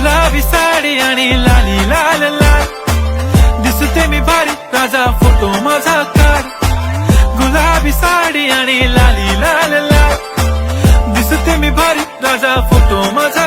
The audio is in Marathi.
गुलाबी साडी आणि लाली लाल लाल. दिसते मी भारी राजा फोटो माझा काढ गुलाबी साडी आणि लाली लाल लाल. दिसते मी भारी राजा फोटो माझा